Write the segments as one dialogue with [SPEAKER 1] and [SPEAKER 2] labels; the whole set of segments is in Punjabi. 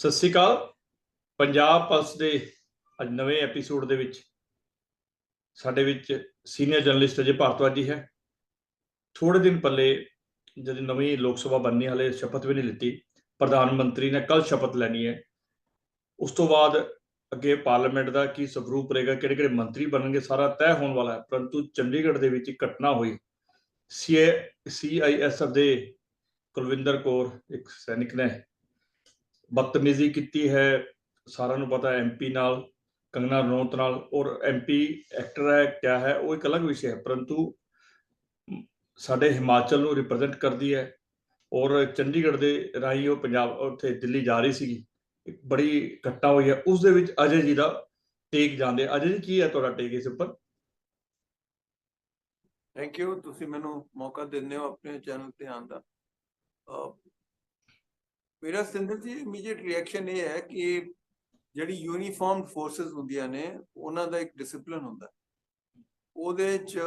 [SPEAKER 1] ਸਤਿ ਸ੍ਰੀ ਅਕਾਲ। ਪੰਜਾਬ ਪਲਸ ਦੇ ਅੱਜ ਨਵੇਂ ਐਪੀਸੋਡ ਦੇ ਵਿੱਚ ਸਾਡੇ ਵਿੱਚ ਸੀਨੀਅਰ ਜਰਨਲਿਸਟ ਅਜੇ ਭਾਰਤਵਾਜ ਜੀ ਹੈ। ਥੋੜੇ ਦਿਨ ਪਹਿਲੇ ਜਦੋਂ ਨਵੀਂ ਲੋਕ ਸਭਾ ਬਣਨੀ ਹਲੇ ਸ਼ਪਥ ਵੀ ਨਹੀਂ ਲਿੱਤੀ, ਪ੍ਰਧਾਨ ਮੰਤਰੀ ਨੇ ਕੱਲ ਸ਼ਪਥ ਲੈਣੀ ਹੈ। ਉਸ ਤੋਂ ਬਾਅਦ ਅੱਗੇ ਪਾਰਲੀਮੈਂਟ ਦਾ ਕੀ ਸਵਰੂਪ ਰਹੇਗਾ ਕਿਹੜੇ ਕਿਹੜੇ ਮੰਤਰੀ ਬਣਨਗੇ, ਸਾਰਾ ਤੈਅ ਹੋਣ ਵਾਲਾ ਹੈ, ਪਰੰਤੂ ਚੰਡੀਗੜ੍ਹ ਦੇ ਵਿੱਚ ਇੱਕ ਘਟਨਾ ਹੋਈ। ਸੀ ਸੀਆਈਐਸਐਫ ਦੇ ਕੁਲਵਿੰਦਰ ਕੌਰ, ਇੱਕ ਸੈਨਿਕ ਨੇ ਬਦਤਮੀਜ਼ੀ ਕੀਤੀ ਹੈ। ਸਾਰਿਆਂ ਨੂੰ ਪਤਾ ਹੈ ਐਮਪੀ ਨਾਲ, ਕੰਗਨਾ ਰਣੌਤ ਨਾਲ ਔਰ ਐਮਪੀ ਐਕਟਰ ਹੈ, ਕਿਆ ਹੈ, ਉਹ ਇੱਕ ਅਲੱਗ ਵਿਸ਼ਾ ਹੈ। ਪਰੰਤੂ ਸਾਡੇ ਹਿਮਾਚਲ ਨੂੰ ਰਿਪਰੈਜ਼ੈਂਟ ਕਰਦੀ ਹੈ ਔਰ ਚੰਡੀਗੜ੍ਹ ਦੇ ਰਾਹੀਂ ਉਹ ਪੰਜਾਬ, ਉੱਥੇ ਦਿੱਲੀ ਜਾ ਰਹੀ ਸੀਗੀ। ਇੱਕ ਬੜੀ ਘਟਨਾ ਹੋਈ ਹੈ। ਉਸ ਦੇ ਵਿੱਚ ਅਜੇ ਜੀ ਦਾ ਟੇਕ ਜਾਂਦੇ ਅਜੇ ਜੀ, ਕੀ ਹੈ ਤੁਹਾਡਾ ਟੇਕ ਇਸ ਉੱਪਰ?
[SPEAKER 2] ਥੈਂਕ ਯੂ ਤੁਸੀਂ ਮੈਨੂੰ ਮੌਕਾ ਦਿੰਦੇ ਹੋ ਆਪਣੇ ਚੈਨਲ ਤੇ ਆਉਣ ਦਾ। ਮੇਰਾ ਸਿੰਦਰ ਜੀ ਇਮੀਡੀਏਟ ਰਿਐਕਸ਼ਨ ਇਹ ਹੈ ਕਿ ਜਿਹੜੀ ਯੂਨੀਫਾਰਮਡ ਫੋਰਸਸ ਹੁੰਦੀਆਂ ਨੇ ਉਹਨਾਂ ਦਾ ਇੱਕ ਡਿਸਪਲਿਨ ਹੁੰਦਾ ਉਹਦੇ ਚ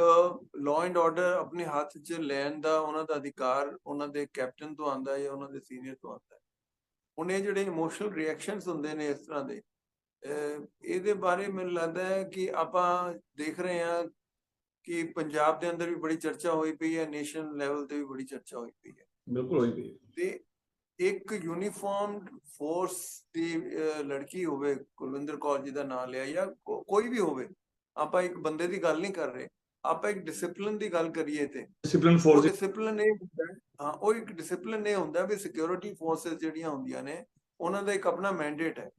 [SPEAKER 2] ਲਾਅ ਐਂਡ ਆਰਡਰ ਆਪਣੇ ਹੱਥ 'ਚ ਲੈਣ ਦਾ ਉਹਨਾਂ ਦਾ ਅਧਿਕਾਰ ਉਹਨਾਂ ਦੇ ਕੈਪਟਨ ਤੋਂ ਆਉਂਦਾ ਹੈ ਜਾਂ ਉਹਨਾਂ ਦੇ ਸੀਨੀਅਰ ਤੋਂ ਆਉਂਦਾ ਹੈ। ਹੁਣ ਇਹ ਜਿਹੜੇ ਇਮੋਸ਼ਨਲ ਰਿਐਕਸ਼ਨਸ ਹੁੰਦੇ ਨੇ ਇਸ ਤਰ੍ਹਾਂ ਦੇ ਇਹਦੇ ਬਾਰੇ ਮੈਨੂੰ ਲੱਗਦਾ ਹੈ ਕਿ ਆਪਾਂ ਦੇਖ ਰਹੇ ਹਾਂ ਕਿ ਪੰਜਾਬ ਦੇ ਅੰਦਰ ਵੀ ਬੜੀ ਚਰਚਾ ਹੋਈ ਪਈ ਹੈ ਨੇਸ਼ਨ ਲੈਵਲ ਤੇ ਵੀ ਬੜੀ ਚਰਚਾ ਹੋਈ ਪਈ ਹੈ।
[SPEAKER 1] ਬਿਲਕੁਲ ਹੋਈ ਪਈ ਹੈ।
[SPEAKER 2] ਤੇ ਇੱਕ ਯੂਨੀਫਾਰਮਡ ਫੋਰਸ ਦੀ ਲੜਕੀ ਹੋਵੇ ਕੁਲਵਿੰਦਰ ਕੌਰ ਜੀ ਦਾ ਨਾਮ ਲਿਆ ਜਾਂ ਕੋਈ ਵੀ ਹੋਵੇ ਆਪਾਂ ਇੱਕ ਬੰਦੇ ਦੀ ਗੱਲ ਨਹੀਂ ਕਰ ਰਹੇ। ਆਪਾਂ ਇੱਕ ਡਿਸਪਲਿਨ ਦੀ ਗੱਲ ਕਰੀਏ ਤੇ
[SPEAKER 1] ਡਿਸਪਲਿਨ ਫੋਰਸ
[SPEAKER 2] ਡਿਸਪਲਿਨ ਇਹ ਹੁੰਦਾ ਹਾਂ ਉਹ ਇੱਕ ਡਿਸਪਲਿਨ ਇਹ ਹੁੰਦਾ ਵੀ ਸਿਕਿਉਰਿਟੀ ਫੋਰਸਸ ਜਿਹੜੀਆਂ ਹੁੰਦੀਆਂ ਨੇ ਉਹਨਾਂ ਦਾ ਇੱਕ ਆਪਣਾ ਮੈਂਡੇਟ ਹੈ।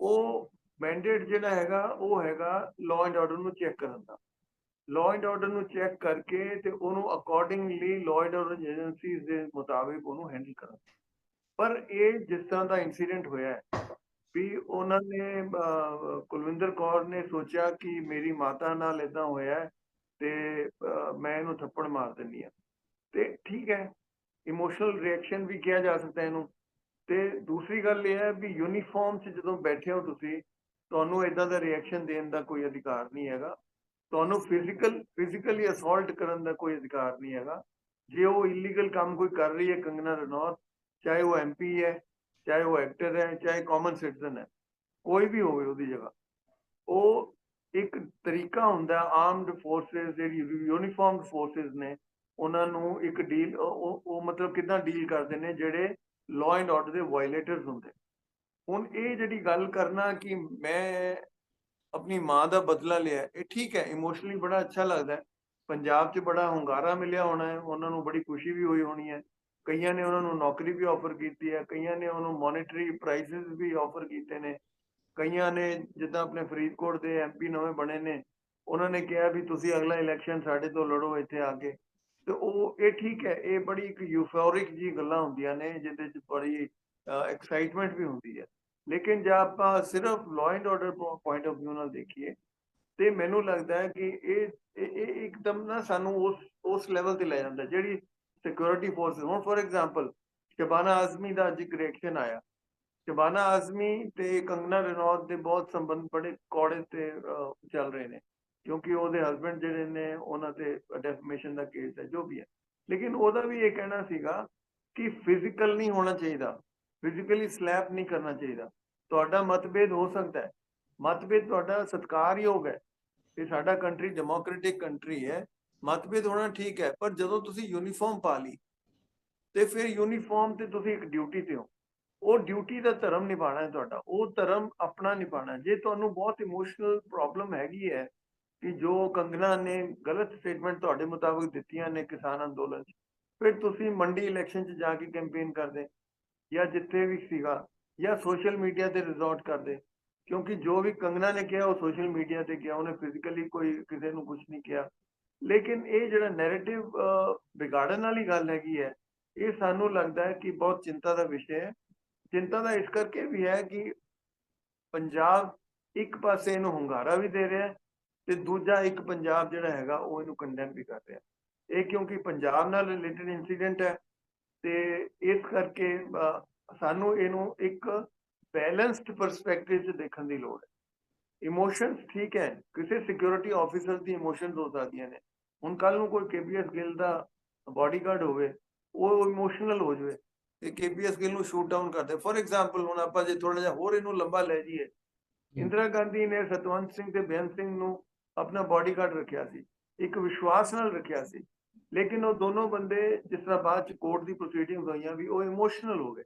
[SPEAKER 2] ਉਹ ਮੈਂਡੇਟ ਜਿਹੜਾ ਹੈਗਾ ਉਹ ਹੈਗਾ ਲਾਅ ਐਂਡ ਆਰਡਰ ਨੂੰ ਚੈੱਕ ਕਰਨ ਦਾ। ਲਾਅ ਐਂਡ ਆਰਡਰ ਨੂੰ ਚੈੱਕ ਕਰਕੇ ਤੇ ਉਹਨੂੰ accordingly law and order agencies ਦੇ ਮੁਤਾਬਿਕ ਉਹਨੂੰ ਹੈਂਡਲ ਕਰਨ ਪਰ ਇਹ ਜਿਸ ਤਰ੍ਹਾਂ ਦਾ ਇਨਸੀਡੈਂਟ ਹੋਇਆ ਵੀ ਉਹਨਾਂ ਨੇ ਕੁਲਵਿੰਦਰ ਕੌਰ ਨੇ ਸੋਚਿਆ ਕਿ ਮੇਰੀ ਮਾਤਾ ਨਾਲ ਇਦਾਂ ਹੋਇਆ ਤੇ ਮੈਂ ਇਹਨੂੰ ਥੱਪੜ ਮਾਰ ਦਿੰਨੀ ਆ ਤੇ ਠੀਕ ਹੈ ਇਮੋਸ਼ਨਲ ਰਿਐਕਸ਼ਨ ਵੀ ਕਿਹਾ ਜਾ ਸਕਦਾ ਇਹਨੂੰ। ਤੇ ਦੂਸਰੀ ਗੱਲ ਇਹ ਹੈ ਵੀ ਯੂਨੀਫਾਰਮ 'ਚ ਜਦੋਂ ਬੈਠੇ ਹੋ ਤੁਸੀਂ, ਤੁਹਾਨੂੰ ਇਦਾਂ ਦਾ ਰਿਐਕਸ਼ਨ ਦੇਣ ਦਾ ਕੋਈ ਅਧਿਕਾਰ ਨਹੀਂ ਹੈਗਾ। ਤੁਹਾਨੂੰ ਫਿਜ਼ੀਕਲ ਫਿਜ਼ੀਕਲੀ ਅਸੌਲਟ ਕਰਨ ਦਾ ਕੋਈ ਅਧਿਕਾਰ ਨਹੀਂ ਹੈਗਾ। ਜੇ ਉਹ ਇਲੀਗਲ ਕੰਮ ਕੋਈ ਕਰ ਰਹੀ ਹੈ ਕੰਗਨਾ ਰਣੌਤ, ਚਾਹੇ ਉਹ ਐਮਪੀ ਹੈ, ਚਾਹੇ ਉਹ ਐਕਟਰ ਹੈ, ਚਾਹੇ ਕਾਮਨ ਸਿਟੀਜ਼ਨ ਹੈ, ਕੋਈ ਵੀ ਹੋਵੇ ਉਹਦੀ ਜਗ੍ਹਾ, ਉਹ ਇੱਕ ਤਰੀਕਾ ਹੁੰਦਾ ਆਰਮਡ ਫੋਰਸਸ ਜਿਹੜੀ ਯੂਨੀਫਾਰਮਡ ਫੋਰਸਸ ਨੇ, ਉਹਨਾਂ ਨੂੰ ਇੱਕ ਡੀਲ ਉਹ ਮਤਲਬ ਕਿਦਾਂ ਡੀਲ ਕਰਦੇ ਨੇ, ਜਿਹੜੇ ਲਾਅ ਐਂਡ ਆਰਡਰ ਦੇ ਵਾਇਲੇਟਰਸ ਹੁੰਦੇ ਹੁਣ ਇਹ ਜਿਹੜੀ ਗੱਲ ਕਰਨਾ ਕਿ ਮੈਂ ਆਪਣੀ ਮਾਂ ਦਾ ਬਦਲਾ ਲਿਆ ਇਹ ਠੀਕ ਹੈ ਇਮੋਸ਼ਨਲੀ ਬੜਾ ਅੱਛਾ ਲੱਗਦਾ ਹੈ ਪੰਜਾਬ 'ਚ ਬੜਾ ਹੁੰਗਾਰਾ ਮਿਲਿਆ ਹੋਣਾ ਹੈ ਉਹਨਾਂ ਨੂੰ ਬੜੀ ਖੁਸ਼ੀ ਵੀ ਹੋਈ ਹੋਣੀ ਹੈ ਕਈਆਂ ਨੇ ਉਹਨਾਂ ਨੂੰ ਨੌਕਰੀ ਵੀ ਆਫਰ ਕੀਤੀ ਹੈ ਕਈਆਂ ਨੇ ਉਹਨੂੰ ਮੋਨਿਟਰੀ ਪ੍ਰਾਈਜ਼ਸ ਵੀ ਆਫਰ ਕੀਤੇ ਨੇ ਕਈਆਂ ਨੇ ਜਿੱਦਾਂ ਆਪਣੇ ਫਰੀਦਕੋਟ ਦੇ ਐਮਪੀ ਨਵੇਂ ਬਣੇ ਨੇ ਉਹਨਾਂ ਨੇ ਕਿਹਾ ਵੀ ਤੁਸੀਂ ਅਗਲਾ ਇਲੈਕਸ਼ਨ ਸਾਡੇ ਤੋਂ ਲੜੋ ਇੱਥੇ ਆ ਕੇ ਤੇ ਉਹ ਇਹ ਠੀਕ ਹੈ ਇਹ ਬੜੀ ਇੱਕ ਯੂਫੋਰਿਕ ਜੀ ਗੱਲਾਂ ਹੁੰਦੀਆਂ ਨੇ ਜਿਹਦੇ 'ਚ ਬੜੀ ਐਕਸਾਈਟਮੈਂਟ ਵੀ ਹੁੰਦੀ ਹੈ ਲੇਕਿਨ ਜੇ ਆਪਾਂ ਸਿਰਫ law and order point of View ਨਾਲ ਦੇਖੀਏ, ਤੇ ਮੈਨੂੰ ਲੱਗਦਾ ਹੈ ਕਿ ਇਹ ਇਹ ਇੱਕਦਮ ਨਾ ਸਾਨੂੰ ਉਸ ਉਸ ਲੈਵਲ ਤੇ ਲੈ ਜਾਂਦਾ, ਜਿਹੜੀ ਸਿਕਿਉਰਿਟੀ ਫੋਰਸ ਹੁਣ ਫੋਰ ਐਗਜ਼ਾਮਪਲ ਸ਼ਬਾਨਾ ਆਜ਼ਮੀ ਦਾ ਅੱਜ ਇੱਕ ਰਿਐਕਸ਼ਨ ਆਇਆ। ਸ਼ਬਾਨਾ ਆਜ਼ਮੀ ਤੇ ਕੰਗਨਾ ਰਣੌਤ ਦੇ ਬਹੁਤ ਸੰਬੰਧ ਬੜੇ ਕੌੜੇ ਤੇ ਚੱਲ ਰਹੇ ਨੇ, ਕਿਉਂਕਿ ਉਹਦੇ ਹਸਬੰਡ ਜਿਹੜੇ ਨੇ, ਉਹਨਾਂ ਤੇ ਡੈਫਮੇਸ਼ਨ ਦਾ ਕੇਸ ਹੈ, ਜੋ ਵੀ ਹੈ। ਲੇਕਿਨ ਉਹਦਾ ਵੀ ਇਹ ਕਹਿਣਾ ਸੀਗਾ ਕਿ ਫਿਜ਼ੀਕਲ ਨਹੀਂ ਹੋਣਾ ਚਾਹੀਦਾ। ਫਿਜ਼ੀਕਲੀ ਸਲੈਪ ਨਹੀਂ ਕਰਨਾ ਚਾਹੀਦਾ। ਤੁਹਾਡਾ ਮਤਭੇਦ ਹੋ ਸਕਦਾ ਹੈ। ਮਤਭੇਦ ਤੁਹਾਡਾ ਸਤਿਕਾਰਯੋਗ ਹੈ। ਇਹ ਸਾਡਾ ਕੰਟਰੀ ਡੈਮੋਕ੍ਰੈਟਿਕ ਕੰਟਰੀ ਹੈ। ਮਤਭੇਦ ਹੋਣਾ ਠੀਕ ਹੈ, ਪਰ ਜਦੋਂ ਤੁਸੀਂ ਯੂਨੀਫਾਰਮ ਪਾ ਲਈ, ਤੇ ਫਿਰ ਯੂਨੀਫਾਰਮ ਤੇ ਤੁਸੀਂ ਇੱਕ ਡਿਊਟੀ ਤੇ ਹੋ। ਉਹ ਡਿਊਟੀ ਦਾ ਧਰਮ ਨਿਭਾਣਾ ਹੈ ਤੁਹਾਡਾ। ਉਹ ਧਰਮ ਆਪਣਾ ਨਿਭਾਣਾ ਜੇ ਤੁਹਾਨੂੰ ਬਹੁਤ ਇਮੋਸ਼ਨਲ ਪ੍ਰੋਬਲਮ ਹੈਗੀ ਹੈ ਕਿ ਜੋ ਕੰਗਨਾ ਨੇ ਗਲਤ ਸਟੇਟਮੈਂਟ ਤੁਹਾਡੇ ਮੁਤਾਬਕ ਦਿੱਤੀਆਂ ਨੇ ਕਿਸਾਨ ਅੰਦੋਲਨ 'ਚ, ਫਿਰ ਤੁਸੀਂ ਮੰਡੀ ਇਲੈਕਸ਼ਨ 'ਚ ਜਾ ਕੇ ਕੈਂਪੇਨ ਕਰਦੇ। ਜਾਂ ਜਿੱਥੇ ਵੀ ਸੀਗਾ, ਜਾਂ ਸੋਸ਼ਲ ਮੀਡੀਆ ਤੇ ਰਿਜ਼ੋਰਟ ਕਰਦੇ। ਕਿਉਂਕਿ ਜੋ ਵੀ ਕੰਗਨਾ ਨੇ ਕਿਹਾ, ਉਹ ਸੋਸ਼ਲ ਮੀਡੀਆ ਤੇ ਕਿਹਾ, ਉਹਨੇ ਫਿਜ਼ੀਕਲੀ ਕੋਈ ਕਿਸੇ ਨੂੰ ਕੁਝ ਨਹੀਂ ਕਿਹਾ। ਲੇਕਿਨ ਇਹ ਜਿਹੜਾ ਨੈਰੇਟਿਵ ਵਿਗਾੜਨ ਵਾਲੀ ਗੱਲ ਹੈਗੀ ਹੈ, ਇਹ ਸਾਨੂੰ ਲੱਗਦਾ ਹੈ ਕਿ ਬਹੁਤ ਚਿੰਤਾ ਦਾ ਵਿਸ਼ਾ ਹੈ। ਚਿੰਤਾ ਦਾ ਇਸ ਕਰਕੇ ਵੀ ਹੈ ਕਿ ਪੰਜਾਬ ਇੱਕ ਪਾਸੇ ਇਹਨੂੰ ਹੁੰਗਾਰਾ ਵੀ ਦੇ ਰਿਹਾ ਤੇ ਦੂਜਾ ਇੱਕ ਪੰਜਾਬ ਜਿਹੜਾ ਹੈਗਾ, ਉਹ ਇਹਨੂੰ ਕੰਡੈਮ ਵੀ ਕਰ ਰਿਹਾ ਇਹ ਕਿਉਂਕਿ ਪੰਜਾਬ ਨਾਲ ਰਿਲੇਟਡ ਇਨਸੀਡੈਂਟ ਹੈ ਤੇ ਇਸ ਕਰਕੇ ਸਾਨੂੰ ਇਹਨੂੰ ਇੱਕ ਬੈਲੈਂਸਡ ਪਰਸਪੈਕਟਿਵ 'ਚ ਦੇਖਣ ਦੀ ਲੋੜ ਹੈ। ਇਮੋਸ਼ਨਸ ਠੀਕ ਹੈ ਕਿਸੇ ਸਿਕਿਉਰਿਟੀ ਆਫੀਸਰ ਦੀ ਇਮੋਸ਼ਨਸ ਹੋ ਸਕਦੀਆਂ ਨੇ। ਹੁਣ ਕੱਲ ਨੂੰ ਕੋਈ ਕੇਬੀਐਸ ਗਿੱਲ ਦਾ ਬਾਡੀਗਾਰਡ ਹੋਵੇ ਉਹ ਇਮੋਸ਼ਨਲ ਹੋ ਜਾਵੇ ਤੇ ਕੇਪੀਐਸ ਗਿੱਲ ਨੂੰ ਸ਼ੂਟ ਡਾਊਨ ਕਰਦੇ ਫੋਰ ਐਗਜ਼ਾਮਪਲ ਹੁਣ ਆਪਾਂ ਜੇ ਥੋੜਾ ਜਿਹਾ ਹੋਰ ਇਹਨੂੰ ਲੰਬਾ ਲੈ ਜਾਈਏ। ਇੰਦਰਾ ਗਾਂਧੀ ਨੇ ਸਤਵੰਤ ਸਿੰਘ ਤੇ ਬੇਅੰਤ ਸਿੰਘ ਨੂੰ ਆਪਣਾ ਬਾਡੀਗਾਰਡ ਰੱਖਿਆ ਸੀ ਇੱਕ ਵਿਸ਼ਵਾਸ ਨਾਲ ਰੱਖਿਆ ਸੀ। ਲੇਕਿਨ ਉਹ ਦੋਨੋਂ ਬੰਦੇ ਜਿਸ ਤਰ੍ਹਾਂ ਬਾਅਦ ਚ ਕੋਰਟ ਦੀ ਪ੍ਰੋਸੀਡਿੰਗਸ ਹੋਈਆਂ ਵੀ ਉਹ ਇਮੋਸ਼ਨਲ ਹੋ ਗਏ।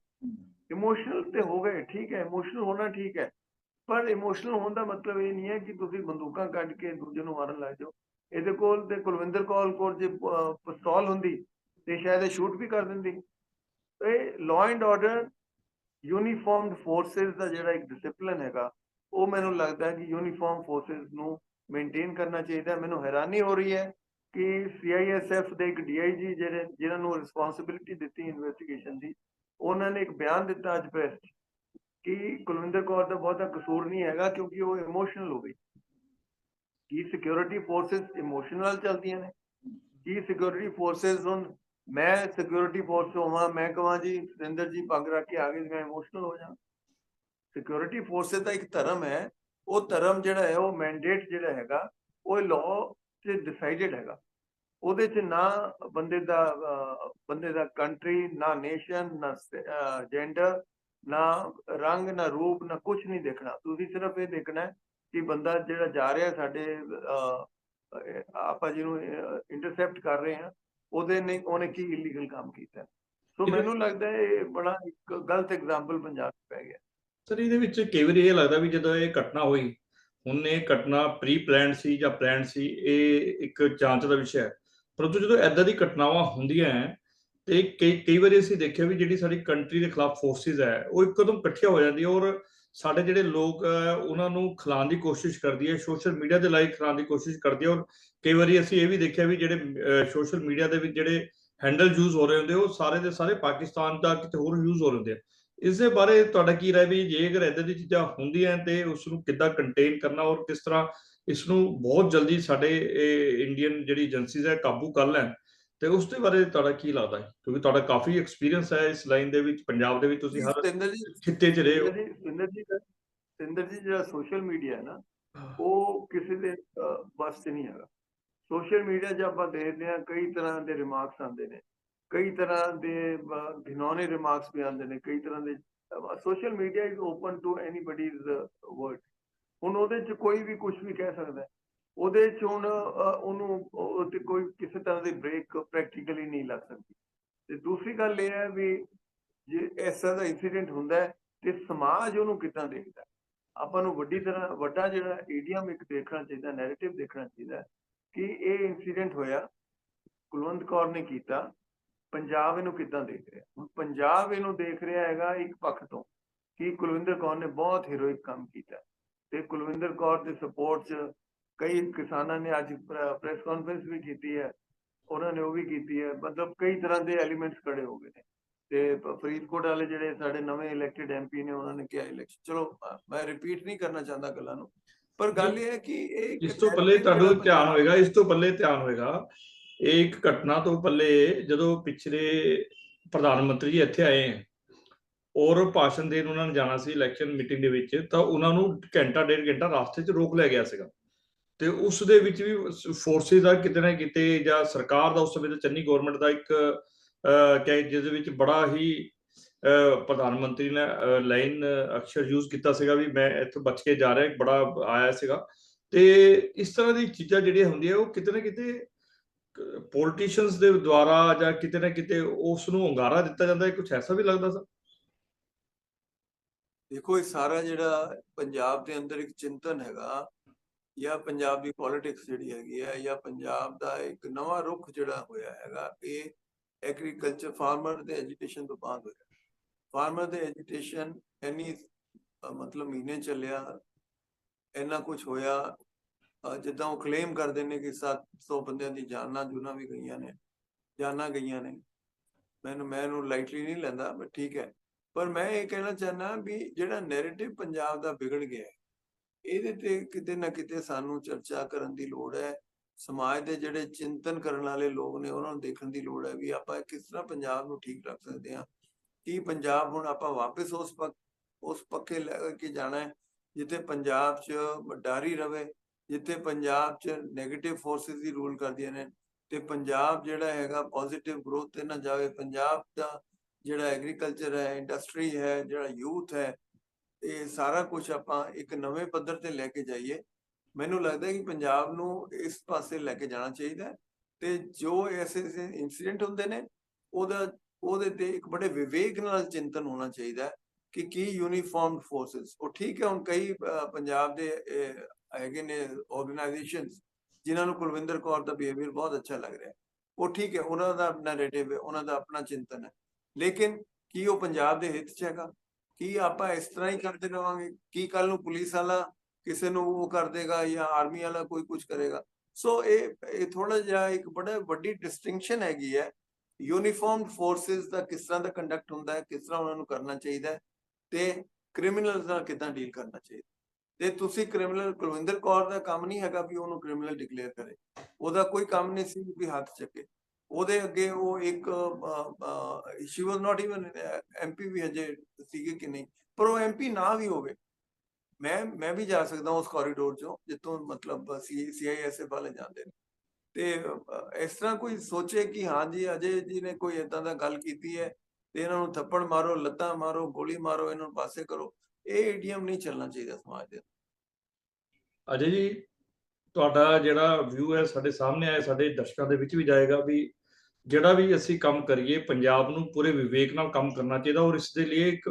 [SPEAKER 2] ਇਮੋਸ਼ਨਲ ਤੇ ਹੋ ਗਏ, ਠੀਕ ਹੈ ਇਮੋਸ਼ਨਲ ਹੋਣਾ ਠੀਕ ਹੈ, ਪਰ ਇਮੋਸ਼ਨਲ ਹੋਣ ਦਾ ਮਤਲਬ ਇਹ ਨਹੀਂ ਹੈ ਕਿ ਤੁਸੀਂ ਬੰਦੂਕਾਂ ਕੱਢ ਕੇ ਦੂਜੇ ਨੂੰ ਮਾਰਨ ਲੱਗ ਜਾਓ। ਇਹਦੇ ਕੋਲ ਤੇ ਕੁਲਵਿੰਦਰ ਕੌਰ ਕੋਲ ਜੇ ਪਿਸਤੌਲ ਹੁੰਦੀ ਤੇ ਸ਼ਾਇਦ ਇਹ ਸ਼ੂਟ ਵੀ ਕਰ ਦਿੰਦੀ। ਇਹ law and order uniformed forces ਦਾ ਜਿਹੜਾ ਇੱਕ ਡਿਸਪਲਿਨ ਹੈਗਾ, ਉਹ ਮੈਨੂੰ ਲੱਗਦਾ ਹੈ ਕਿ ਯੂਨੀਫਾਰਮ ਫੋਰਸਸ ਨੂੰ ਮੇਨਟੇਨ ਕਰਨਾ ਚਾਹੀਦਾ ਮੈਨੂੰ ਹੈਰਾਨੀ ਹੋ ਰਹੀ ਹੈ ਕਿ ਸੀਆਈਐਸਐਫ ਦੇ ਇੱਕ ਡੀਆਈਜੀ ਜਿਹੜੇ ਜਿਨ੍ਹਾਂ ਨੂੰ ਰਿਸਪੌਂਸਿਬਿਲਿਟੀ ਦਿੱਤੀ ਇਨਵੈਸਟੀਗੇਸ਼ਨ ਦੀ, ਉਹਨਾਂ ਨੇ ਇੱਕ ਬਿਆਨ ਦਿੱਤਾ ਅੱਜ ਪ੍ਰੈਸ ਕਿ ਕੁਲਵਿੰਦਰ ਕੌਰ ਦਾ ਬਹੁਤਾ ਕਸੂਰ ਨਹੀਂ ਹੈਗਾ ਕਿਉਂਕਿ ਉਹ ਇਮੋਸ਼ਨਲ ਹੋ ਗਈ। ਕੀ ਸਿਕਿਉਰਿਟੀ ਫੋਰਸਸ ਇਮੋਸ਼ਨਲ ਚੱਲਦੀਆਂ ਨੇ? ਕੀ ਸਿਕਿਉਰਿਟੀ ਫੋਰਸਸ ਹੁਣ ਮੈਂ ਸਿਕਿਉਰਿਟੀ ਫੋਰਸ ਹੋਵਾਂ, ਮੈਂ ਕਹਾਂ ਜੀ ਸੁਰਿੰਦਰ ਜੀ ਪੱਗ ਰੱਖ ਕੇ ਆ ਗਏ, ਮੈਂ ਇਮੋਸ਼ਨਲ ਹੋ ਜਾ ਸਿਕਿਉਰਿਟੀ ਫੋਰਸਸ ਦਾ ਇੱਕ ਧਰਮ ਹੈ, ਉਹ ਧਰਮ ਜਿਹੜਾ ਹੈ, ਉਹ ਮੈਂਡੇਟ ਜਿਹੜਾ ਹੈਗਾ, ਉਹ ਲਾਅ ਤੇ ਡਿਸਾਈਡਡ ਹੈਗਾ। ਉਹਦੇ ਚ ਨਾ ਬੰਦੇ ਦਾ ਬੰਦੇ ਦਾ ਕੰਟਰੀ ਨਾ ਨੇਸ਼ਨ ਨਾ ਜੈਂਡਰ ਨਾ ਰੰਗ ਨਾ ਰੂਪ ਨਾ ਕੁਝ ਨਹੀਂ ਦੇਖਣਾ। ਤੁਸੀਂ ਸਿਰਫ ਇਹ ਦੇਖਣਾ ਹੈ ਕਿ ਬੰਦਾ ਜਿਹੜਾ ਜਾ ਰਿਹਾ ਸਾਡੇ ਆਪਾਂ ਜਿਹਨੂੰ ਇੰਟਰਸੈਪਟ ਕਰ ਰਹੇ ਹਾਂ ਉਹਦੇ ਨੇ ਉਹਨੇ ਕੀ ਇਲੀਗਲ ਕੰਮ ਕੀਤਾ। ਸੋ ਮੈਨੂੰ ਲੱਗਦਾ ਇਹ ਬੜਾ ਇੱਕ ਗਲਤ ਐਗਜ਼ਾਮਪਲ ਪੰਜਾਬ 'ਚ ਪੈ ਗਿਆ।
[SPEAKER 1] ਸਰ ਇਹਦੇ ਵਿੱਚ ਕਈ ਵਾਰੀ ਇਹ ਲੱਗਦਾ ਵੀ ਜਦੋਂ ਇਹ ਘਟਨਾ ਹੋਈ ਹੁਣ ਇਹ ਘਟਨਾ ਪ੍ਰੀ ਪਲਾਨਡ ਸੀ ਜਾਂ ਪਲਾਨਡ ਸੀ ਇਹ ਇੱਕ ਜਾਂਚ ਦਾ ਵਿਸ਼ਾ ਹੈ। ਪਰੰਤੂ ਜਦੋਂ ਐਦਾਂ ਦੀ ਘਟਨਾਵਾਂ ਹੁੰਦੀਆਂ ਹੈ, ਤੇ ਕਈ ਕਈ ਵਾਰੀ ਅਸੀਂ ਦੇਖਿਆ ਵੀ ਜਿਹੜੀ ਸਾਡੀ ਕੰਟਰੀ ਦੇ ਖਿਲਾਫ ਫੋਰਸਿਸ ਹੈ, ਉਹ ਇੱਕਦਮ ਇਕੱਠੀਆਂ ਹੋ ਜਾਂਦੀ ਹੈ ਔਰ ਸਾਡੇ ਜਿਹੜੇ ਲੋਕ ਉਹਨਾਂ ਨੂੰ ਖਿਲਾਉਣ ਦੀ ਕੋਸ਼ਿਸ਼ ਕਰਦੀ ਹੈ ਸੋਸ਼ਲ ਮੀਡੀਆ ਦੇ ਲਾਈਕ ਖਿਲਾਉਣ ਦੀ ਕੋਸ਼ਿਸ਼ ਕਰਦੀ ਹੈ ਔਰ ਕਈ ਵਾਰੀ ਅਸੀਂ ਇਹ ਵੀ ਦੇਖਿਆ ਵੀ ਜਿਹੜੇ ਸੋਸ਼ਲ ਮੀਡੀਆ ਦੇ ਵਿੱਚ ਜਿਹੜੇ ਹੈਂਡਲ ਯੂਜ਼ ਹੋ ਰਹੇ ਹੁੰਦੇ ਉਹ ਸਾਰੇ ਦੇ ਸਾਰੇ ਪਾਕਿਸਤਾਨ ਦਾ ਕਿਤੇ ਹੋਰ ਯੂਜ਼ ਹੋ ਰਹੇ ਹੁੰਦੇ ਆ। ਇਸ ਦੇ ਬਾਰੇ ਤੁਹਾਡਾ ਕੀ ਰਾਏ ਵੀ ਜੇ ਅਗਰ ਇਦਾਂ ਦੀ ਚੀਜ਼ਾਂ ਹੁੰਦੀਆਂ ਤੇ ਉਸ ਨੂੰ ਕਿੱਦਾਂ ਕੰਟੇਨ ਕਰਨਾ ਔਰ ਕਿਸ ਤਰ੍ਹਾਂ ਇਸ ਨੂੰ ਬਹੁਤ ਜਲਦੀ ਸਾਡੇ ਇੰਡੀਅਨ ਜਿਹੜੀ ਏਜੰਸੀਜ਼ ਹੈ ਕਾਬੂ ਕਰ ਲੈਣ। ਤੇ ਉਸ ਦੇ ਬਾਰੇ ਤੁਹਾਡਾ ਕੀ ਲੱਗਦਾ ਹੈ? ਕਿਉਂਕਿ ਤੁਹਾਡਾ ਕਾਫੀ ਐਕਸਪੀਰੀਅੰਸ ਹੈ ਇਸ ਲਾਈਨ ਦੇ ਵਿੱਚ ਪੰਜਾਬ ਦੇ ਵਿੱਚ ਤੁਸੀਂ ਹਰ ਖਿੱਤੇ 'ਚ ਰਹੇ ਹੋ।
[SPEAKER 2] ਸਤਿੰਦਰ ਜੀ ਸਤਿੰਦਰ ਜਿਹੜਾ ਸੋਸ਼ਲ ਮੀਡੀਆ ਹੈ ਨਾ ਉਹ ਕਿਸੇ ਦੇ ਵੱਸ 'ਚ ਨਹੀਂ ਹੈਗਾ। ਸੋਸ਼ਲ ਮੀਡੀਆ 'ਚ ਆਪਾਂ ਦੇਖਦੇ ਹਾਂ ਕਈ ਤਰ੍ਹਾਂ ਦੇ ਰਿਮਾਰਕਸ ਆਉਂਦੇ ਨੇ। ਕਈ ਤਰ੍ਹਾਂ ਦੇ ਘਿਨੌਣੇ ਰਿਮਾਰਕਸ ਵੀ ਆਉਂਦੇ ਨੇ। ਕਈ ਤਰ੍ਹਾਂ ਦੇ social media is open to anybody's word ਹੁਣ ਉਹਦੇ 'ਚ ਕੋਈ ਵੀ ਕੁਝ ਵੀ ਕਹਿ ਸਕਦਾ ਉਹਦੇ 'ਚ ਹੁਣ ਉਹਨੂੰ ਤੇ ਕੋਈ ਕਿਸੇ ਤਰ੍ਹਾਂ ਦੀ ਬ੍ਰੇਕ ਪ੍ਰੈਕਟੀਕਲੀ ਨਹੀਂ ਲੱਗ ਸਕਦੀ। ਤੇ ਦੂਸਰੀ ਗੱਲ ਇਹ ਹੈ ਵੀ ਜੇ ਇਸ ਤਰ੍ਹਾਂ ਦਾ ਇਨਸੀਡੈਂਟ ਹੁੰਦਾ ਹੈ ਤੇ ਸਮਾਜ ਉਹਨੂੰ ਕਿੱਦਾਂ ਦੇਖਦਾ ਆਪਾਂ ਨੂੰ ਵੱਡੀ ਤਰ੍ਹਾਂ, ਵੱਡਾ ਜਿਹੜਾ ਏਡੀਅਮ ਇੱਕ ਦੇਖਣਾ ਚਾਹੀਦਾ ਨੈਰੇਟਿਵ ਦੇਖਣਾ ਚਾਹੀਦਾ ਕਿ ਇਹ ਇਨਸੀਡੈਂਟ ਹੋਇਆ, ਕੁਲਵੰਤ ਕੌਰ ਨੇ ਕੀਤਾ, ਪੰਜਾਬ ਇਹਨੂੰ ਕਿੱਦਾਂ ਦੇਖ ਰਿਹਾ ਹੁਣ ਪੰਜਾਬ ਇਹਨੂੰ ਦੇਖ ਰਿਹਾ ਹੈਗਾ ਇੱਕ ਪੱਖ ਤੋਂ ਕਿ ਕੁਲਵਿੰਦਰ ਕੌਰ ਨੇ ਬਹੁਤ ਹੀਰੋਇਕ ਕੰਮ ਕੀਤਾ। ਤੇ ਕੁਲਵਿੰਦਰ ਕੌਰ ਦੇ ਸਪੋਰਟ 'ਚ ਕਈ ਕਿਸਾਨਾਂ ਨੇ ਅੱਜ ਪ੍ਰੈਸ ਕਾਨਫਰੰਸ ਵੀ ਕੀਤੀ ਹੈ ਉਹਨਾਂ ਨੇ ਉਹ ਵੀ ਕੀਤੀ ਹੈ ਮਤਲਬ ਕਈ ਤਰ੍ਹਾਂ ਦੇ ਐਲੀਮੈਂਟਸ ਖੜੇ ਹੋ ਗਏ ਨੇ। ਤੇ ਫਰੀਦਕੋਟ ਵਾਲੇ ਜਿਹੜੇ ਸਾਡੇ ਨਵੇਂ ਇਲੈਕਟਿਡ ਐਮਪੀ ਨੇ ਉਹਨਾਂ ਨੇ ਕਿਹਾ ਇਲੈਕਸ਼ਨ ਚਲੋ ਮੈਂ ਰਿਪੀਟ ਨਹੀਂ ਕਰਨਾ ਚਾਹੁੰਦਾ ਗੱਲਾਂ ਨੂੰ ਪਰ ਗੱਲ ਇਹ ਹੈ ਕਿ ਇਹ
[SPEAKER 1] ਇਸ ਤੋਂ ਪੱਲੇ
[SPEAKER 2] ਜਿਹੜਾ
[SPEAKER 1] ਧਿਆਨ ਹੋਏਗਾ ਇਸ ਤੋਂ ਪੱਲੇ ਧਿਆਨ ਹੋਏਗਾ ਇਹ ਇੱਕ ਘਟਨਾ ਤੋਂ ਪੱਲੇ ਜਦੋਂ ਪਿਛਲੇ ਪ੍ਰਧਾਨ ਮੰਤਰੀ ਜੀ ਇੱਥੇ ਆਏ ਔਰ ਭਾਸ਼ਣ ਦੇਣ ਉਹਨਾਂ ਨੇ ਜਾਣਾ ਸੀ ਇਲੈਕਸ਼ਨ ਮੀਟਿੰਗ ਦੇ ਵਿੱਚ ਤਾਂ ਉਹਨਾਂ ਨੂੰ ਘੰਟਾ ਡੇਢ ਘੰਟਾ ਰਾਸਤੇ 'ਚ ਰੋਕ ਲਿਆ ਗਿਆ ਸੀਗਾ। ਤੇ ਉਸ ਦੇ ਵਿੱਚ ਵੀ ਫੋਰਸਿਸ ਦਾ ਕਿਤੇ ਨਾ ਕਿਤੇ ਜਾਂ ਸਰਕਾਰ ਦਾ ਉਸ ਸਮੇਂ ਤੇ ਚੰਨੀ ਗਵਰਨਮੈਂਟ ਦਾ ਇੱਕ ਅਹ, ਕਿ ਜਿਸ ਦੇ ਵਿੱਚ ਬੜਾ ਹੀ ਪ੍ਰਧਾਨ ਮੰਤਰੀ ਨੇ ਲਾਈਨ ਅਕਸ਼ਰ ਯੂਜ਼ ਕੀਤਾ ਸੀਗਾ ਵੀ ਮੈਂ ਇੱਥੋਂ ਬਚ ਕੇ ਜਾ ਰਿਹਾ ਬੜਾ ਆਇਆ ਸੀਗਾ। ਤੇ ਇਸ ਤਰ੍ਹਾਂ ਦੀ ਚੀਜ਼ਾਂ ਜਿਹੜੀਆਂ ਹੁੰਦੀਆਂ ਉਹ ਕਿਤੇ ਨਾ ਕਿਤੇ ਪੋਲੀਟੀਸ਼ੀਅਨਸ ਦੇ ਦੁਆਰਾ ਜਾਂ ਕਿਤੇ ਨਾ ਕਿਤੇ ਉਸ ਨੂੰ ਹੁੰਗਾਰਾ ਦਿੱਤਾ ਜਾਂਦਾ ਹੈ ਕੁਝ ਐਸਾ ਵੀ ਲੱਗਦਾ ਸਰ?
[SPEAKER 2] ਦੇਖੋ ਇਹ ਸਾਰਾ ਜਿਹੜਾ ਪੰਜਾਬ ਦੇ ਅੰਦਰ ਇੱਕ ਚਿੰਤਨ ਹੈਗਾ ਜਾਂ ਪੰਜਾਬ ਦੀ ਪੋਲਿਟਿਕਸ ਜਿਹੜੀ ਹੈਗੀ ਹੈ ਜਾਂ ਪੰਜਾਬ ਦਾ ਇੱਕ ਨਵਾਂ ਰੁਖ ਜਿਹੜਾ ਹੋਇਆ ਹੈਗਾ, ਇਹ ਐਗਰੀਕਲਚਰ ਫਾਰਮਰ ਦੇ ਐਜੀਟੇਸ਼ਨ ਤੋਂ ਬਾਅਦ ਹੋਇਆ। ਫਾਰਮਰ ਦੇ ਐਜੀਟੇਸ਼ਨ ਐਨੀ ਮਤਲਬ ਮਹੀਨੇ ਚੱਲਿਆ, ਇੰਨਾ ਕੁਝ ਹੋਇਆ ਜਿੱਦਾਂ ਉਹ ਕਲੇਮ ਕਰਦੇ ਨੇ ਕਿ 700 ਬੰਦਿਆਂ ਦੀ ਜਾਨਾਂ ਜੁਨਾ ਵੀ ਗਈਆਂ ਨੇ, ਜਾਨਾਂ ਗਈਆਂ ਨੇ। ਮੈਨੂੰ, ਮੈਂ ਇਹਨੂੰ ਲਾਈਟਲੀ ਨਹੀਂ ਲੈਂਦਾ ਬਟ ਠੀਕ ਹੈ। ਪਰ ਮੈਂ ਇਹ ਕਹਿਣਾ ਚਾਹਨਾ ਵੀ ਜਿਹੜਾ ਨੈਰੇਟਿਵ ਪੰਜਾਬ ਦਾ ਵਿਗੜ ਗਿਆ ਹੈ, ਇਹਦੇ ਤੇ ਕਿਤੇ ਨਾ ਕਿਤੇ ਸਾਨੂੰ ਚਰਚਾ ਕਰਨ ਦੀ ਲੋੜ ਹੈ ਸਮਾਜ ਦੇ ਜਿਹੜੇ ਚਿੰਤਨ ਕਰਨ ਵਾਲੇ ਲੋਕ ਨੇ ਉਹਨਾਂ ਨੂੰ ਦੇਖਣ ਦੀ ਲੋੜ ਹੈ ਵੀ ਆਪਾਂ ਕਿਸ ਤਰ੍ਹਾਂ ਪੰਜਾਬ ਨੂੰ ਠੀਕ ਰੱਖ ਸਕਦੇ ਹਾਂ ਕੀ ਪੰਜਾਬ ਹੁਣ ਆਪਾਂ ਵਾਪਸ ਉਸ ਪੱਕ ਉਸ ਪੱਕੇ ਲੈ ਕੇ ਜਾਣਾ ਹੈ ਜਿੱਥੇ ਪੰਜਾਬ 'ਚ ਵਡਾਰੀ ਰਵੇ ਜਿੱਥੇ ਪੰਜਾਬ 'ਚ 네ਗੇਟਿਵ ਫੋਰਸਿਸ ਹੀ ਰੂਲ ਕਰਦੀਆਂ ਨੇ ਤੇ ਪੰਜਾਬ ਜਿਹੜਾ ਹੈਗਾ ਪੋਜ਼ਿਟਿਵ ਗਰੋਥ ਤੇ ਨਾ ਜਾਵੇ ਪੰਜਾਬ ਦਾ ਜਿਹੜਾ ਐਗਰੀਕਲਚਰ ਹੈ ਇੰਡਸਟਰੀ ਹੈ, ਜਿਹੜਾ ਯੂਥ ਹੈ ਇਹ ਸਾਰਾ ਕੁਝ ਆਪਾਂ ਇੱਕ ਨਵੇਂ ਪੱਧਰ ਤੇ ਲੈ ਕੇ ਜਾਈਏ। ਮੈਨੂੰ ਲੱਗਦਾ ਹੈ ਕਿ ਪੰਜਾਬ ਨੂੰ ਇਸ ਪਾਸੇ ਲੈ ਕੇ ਜਾਣਾ ਚਾਹੀਦਾ ਹੈ ਤੇ ਜੋ ਐਸੇ ਇਨਸੀਡੈਂਟ ਹੁੰਦੇ ਨੇ, ਉਹਦਾ, ਉਹਦੇ ਤੇ ਇੱਕ ਬੜੇ ਵਿਵੇਕ ਨਾਲ ਚਿੰਤਨ ਹੋਣਾ ਚਾਹੀਦਾ ਕਿ ਕੀ ਯੂਨੀਫਾਰਮਡ ਫੋਰਸਸ ਉਹ ਠੀਕ ਹੈ ਹੁਣ ਕਈ ਪੰਜਾਬ ਦੇ ਹੈਗੇ ਨੇ ਆਰਗੇਨਾਈਜੇਸ਼ਨਸ ਜਿਨ੍ਹਾਂ ਨੂੰ ਕੁਲਵਿੰਦਰ ਕੌਰ ਦਾ ਬਿਹੇਵੀਅਰ ਬਹੁਤ ਅੱਛਾ ਲੱਗ ਰਿਹਾ ਉਹ ਠੀਕ ਹੈ, ਉਹਨਾਂ ਦਾ ਨੈਰੇਟਿਵ ਹੈ ਉਹਨਾਂ ਦਾ ਆਪਣਾ ਚਿੰਤਨ ਹੈ। ਲੇਕਿਨ ਕੀ ਉਹ ਪੰਜਾਬ ਦੇ ਹਿੱਤ 'ਚ ਹੈਗਾ? ਕੀ ਆਪਾਂ ਇਸ ਤਰ੍ਹਾਂ ਹੀ ਕਰਦੇ ਰਵਾਂਗੇ? ਕੀ ਕੱਲ ਨੂੰ ਪੁਲਿਸ ਵਾਲਾ ਕਿਸੇ ਨੂੰ ਉਹ ਕਰ ਦੇਗਾ ਜਾਂ ਆਰਮੀ ਵਾਲਾ ਕੋਈ ਕੁਝ ਕਰੇਗਾ? ਸੋ ਇਹ ਇਹ ਥੋੜਾ ਜਿਹਾ ਇੱਕ ਬੜਾ ਵੱਡੀ ਡਿਸਟਿੰਕਸ਼ਨ ਹੈਗੀ ਹੈ। ਯੂਨੀਫਾਰਮਡ ਫੋਰਸਸ ਦਾ ਕਿਸ ਤਰ੍ਹਾਂ ਦਾ ਕੰਡਕਟ ਹੁੰਦਾ ਹੈ, ਕਿਸ ਤਰ੍ਹਾਂ ਉਹਨਾਂ ਨੂੰ ਕਰਨਾ ਚਾਹੀਦਾ ਹੈ ਤੇ ਕ੍ਰਿਮੀਨਲਸ ਨਾਲ ਕਿਦਾਂ ਡੀਲ ਕਰਨਾ ਚਾਹੀਦਾ ਤੇ ਤੁਸੀਂ ਕ੍ਰਿਮੀਨਲ ਕੁਲਵਿੰਦਰ ਕੌਰ ਦਾ ਕੰਮ ਨਹੀਂ ਹੈਗਾ ਵੀ ਉਹਨੂੰ ਕ੍ਰਿਮੀਨਲ ਡਿਕਲੇਅਰ ਕਰੇ। ਉਹਦਾ ਕੋਈ ਕੰਮ ਨਹੀਂ ਸੀ ਵੀ ਹੱਥ ਚੱਕੇ। ਉਹਦੇ ਅੱਗੇ ਉਹ ਇੱਕ she was not even MP ਵੀ ਹਜੇ ਸੀਗੇ ਕਿ ਨਹੀਂ, ਪਰ ਉਹ ਐਮਪੀ ਨਾ ਵੀ ਹੋਵੇ, ਮੈਂ ਮੈਂ ਵੀ ਜਾ ਸਕਦਾ ਉਸ ਕੋਰੀਡੋਰ ਚੋਂ, ਜਿੱਥੋਂ ਮਤਲਬ ਸੀਆਈਐਸਐਫ ਵਾਲੇ ਜਾਂਦੇ ਨੇ। ਤੇ ਇਸ ਤਰ੍ਹਾਂ ਕੋਈ ਸੋਚੇ ਕਿ ਹਾਂ ਜੀ, ਅਜੇ ਜੀ ਨੇ ਕੋਈ ਇਦਾਂ ਦਾ ਗੱਲ ਕੀਤੀ ਹੈ, ਤੇ ਇਹਨਾਂ ਨੂੰ ਥੱਪੜ ਮਾਰੋ, ਲੱਤਾਂ ਮਾਰੋ, ਗੋਲੀ ਮਾਰੋ, ਇਹਨਾਂ ਨੂੰ ਪਾਸੇ ਕਰੋ, ਇਹ ਏਡੀਐਮ ਨਹੀਂ ਚੱਲਣਾ ਚਾਹੀਦਾ ਸਮਾਜ ਦੇ
[SPEAKER 1] ਅਜੇ ਜੀ, ਤੁਹਾਡਾ ਜਿਹੜਾ ਵਿਊ ਹੈ ਸਾਡੇ ਸਾਹਮਣੇ ਆਇਆ, ਸਾਡੇ ਦਰਸ਼ਕਾਂ ਦੇ ਵਿੱਚ ਵੀ ਜਾਏਗਾ ਵੀ ਜਿਹੜਾ ਵੀ ਅਸੀਂ ਕੰਮ ਕਰੀਏ, ਪੰਜਾਬ ਨੂੰ ਪੂਰੇ ਵਿਵੇਕ ਨਾਲ ਕੰਮ ਕਰਨਾ ਚਾਹੀਦਾ ਔਰ ਇਸ ਦੇ ਲਈ ਇੱਕ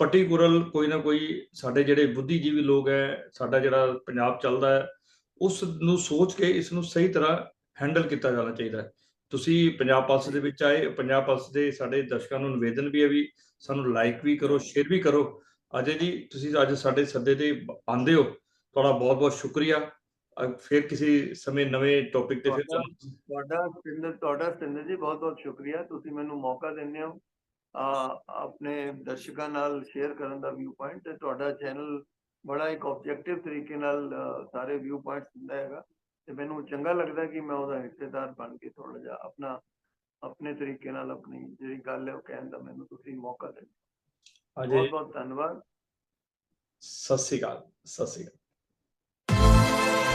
[SPEAKER 1] ਪਾਰਟਿਕੂਲਰ ਕੋਈ ਨਾ ਕੋਈ ਸਾਡੇ ਜਿਹੜੇ ਬੁੱਧੀਜੀਵੀ ਲੋਕ ਹੈ, ਸਾਡਾ ਜਿਹੜਾ ਪੰਜਾਬ ਚੱਲਦਾ ਹੈ, ਉਸ ਨੂੰ ਸੋਚ ਕੇ ਇਸ ਨੂੰ ਸਹੀ ਤਰ੍ਹਾਂ ਹੈਂਡਲ ਕੀਤਾ ਜਾਣਾ ਚਾਹੀਦਾ ਹੈ। ਤੁਸੀਂ ਪੰਜਾਬ ਪਲਸ ਦੇ ਵਿੱਚ ਆਏ, ਪੰਜਾਬ ਪਲਸ ਦੇ ਸਾਡੇ ਦਰਸ਼ਕਾਂ ਨੂੰ ਨਿਵੇਦਨ ਵੀ ਹੈ ਵੀ ਸਾਨੂੰ ਲਾਈਕ ਵੀ ਕਰੋ ਸ਼ੇਅਰ ਵੀ ਕਰੋ। ਅਜੇ ਜੀ, ਤੁਸੀਂ ਅੱਜ ਸਾਡੇ ਸੱਦੇ ਤੇ ਆਂਦੇ ਹੋ, ਤੁਹਾਡਾ ਬਹੁਤ ਬਹੁਤ ਸ਼ੁਕਰੀਆ। ਫਿਰ ਕਿਸੇ ਸਮੇਂ ਨਵੇਂ ਟੌਪਿਕ ਤੇ ਫਿਰ
[SPEAKER 2] ਤੁਹਾਡਾ- ਸਤਿੰਦਰ ਤੁਹਾਡਾ ਸਤਿੰਦਰ ਜੀ ਬਹੁਤ ਬਹੁਤ ਸ਼ੁਕਰੀਆ। ਤੁਸੀਂ ਮੈਨੂੰ ਮੌਕਾ ਦਿੰਦੇ ਹੋ ਆ ਆਪਣੇ ਦਰਸ਼ਕਾਂ ਨਾਲ ਸ਼ੇਅਰ ਕਰਨ ਦਾ ਵਿਊ ਪੁਆਇੰਟ ਤੇ ਤੁਹਾਡਾ ਚੈਨਲ ਬੜਾ ਇੱਕ ਆਬਜੈਕਟਿਵ ਤਰੀਕੇ ਨਾਲ ਸਾਰੇ ਵਿਊ ਪੁਆਇੰਟਸ ਦਿੰਦਾ ਹੈਗਾ। ਤੇ ਮੈਨੂੰ ਚੰਗਾ ਲੱਗਦਾ ਕਿ ਮੈਂ ਉਹਦਾ ਹਿੱਸੇਦਾਰ ਬਣ ਕੇ ਥੋੜਾ ਜਿਹਾ ਆਪਣਾ ਆਪਣੇ ਤਰੀਕੇ ਨਾਲ ਆਪਣੀ ਜਿਹੜੀ ਗੱਲ ਹੈ ਉਹ ਕਹਿਣ ਦਾ ਮੈਨੂੰ ਤੁਸੀਂ ਮੌਕਾ
[SPEAKER 1] ਅਜੇ
[SPEAKER 2] ਬਹੁਤ ਬਹੁਤ ਧੰਨਵਾਦ।
[SPEAKER 1] ਸਤਿ ਸ਼੍ਰੀ ਅਕਾਲ ਸਤਿ ਸ਼੍ਰੀ ਅਕਾਲ।